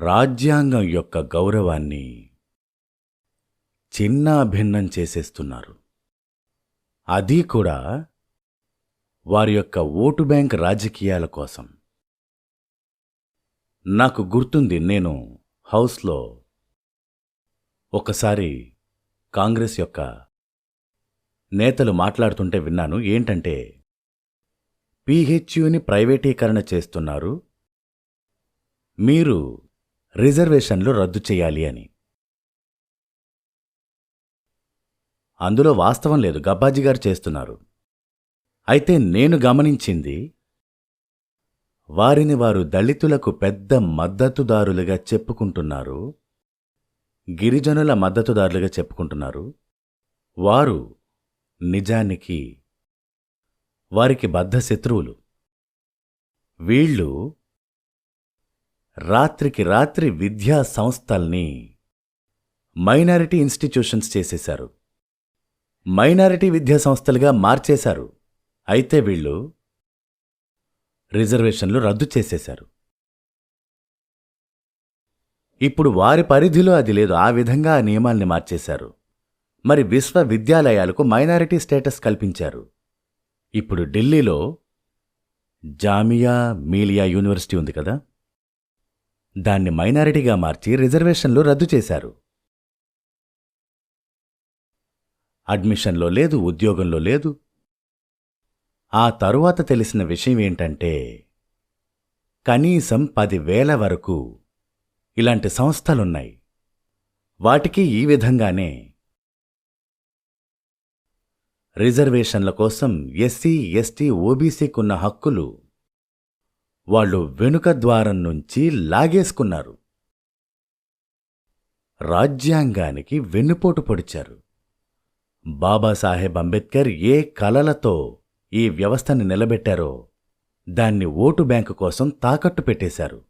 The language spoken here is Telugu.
రాజ్యాంగం యొక్క గౌరవాన్ని చిన్నాభిన్నం చేసేస్తున్నారు. అది కూడా వారి యొక్క ఓటు బ్యాంక్ రాజకీయాల కోసం. నాకు గుర్తుంది నేను హౌస్లో ఒకసారి కాంగ్రెస్ యొక్క నేతలు మాట్లాడుతుంటే విన్నాను ఏంటంటే పీహెచ్యుని ప్రైవేటీకరణ చేస్తున్నారు. మీరు రిజర్వేషన్లు రద్దు చేయాలి అని. అందులో వాస్తవం లేదు. గబ్బాజీ గారు చేస్తున్నారు. అయితే నేను గమనించింది వారిని వారు దళితులకు పెద్ద మద్దతుదారులుగా చెప్పుకుంటున్నారు గిరిజనుల మద్దతుదారులుగా చెప్పుకుంటున్నారు. వారు నిజానికి వారికి బద్ధ శత్రువులు వీళ్ళు రాత్రికి రాత్రి విద్యా సంస్థల్ని మైనారిటీ ఇన్స్టిట్యూషన్స్ చేసేశారు. మైనారిటీ విద్యా సంస్థలుగా మార్చేశారు. అయితే వీళ్ళు రిజర్వేషన్లు రద్దు చేసేశారు. ఇప్పుడు వారి పరిధిలో అది లేదు. ఆ విధంగా ఆ నియమాల్ని మార్చేశారు. మరి విశ్వవిద్యాలయాలకు మైనారిటీ స్టేటస్ కల్పించారు. ఇప్పుడు ఢిల్లీలో జామియా మీలియా యూనివర్సిటీ ఉంది కదా? దాన్ని మైనారిటీగా మార్చి రిజర్వేషన్లు రద్దు చేశారు. అడ్మిషన్లో లేదు ఉద్యోగంలో లేదు. ఆ తరువాత తెలిసిన విషయం ఏంటంటే కనీసం పదివేల వరకు ఇలాంటి సంస్థలున్నాయి. వాటికి ఈ విధంగానే రిజర్వేషన్ల కోసం ఎస్సీ ఎస్టీ ఓబీసీకున్న హక్కులు వాళ్ళు వెనుక ద్వారం నుంచి లాగేసుకున్నారు. రాజ్యాంగానికి వెన్నుపోటు పొడిచారు. బాబాసాహెబ్ అంబేద్కర్ ఏ కలలతో ఈ వ్యవస్థని నిలబెట్టారో దాన్ని ఓటు బ్యాంకు కోసం తాకట్టు పెట్టేశారు.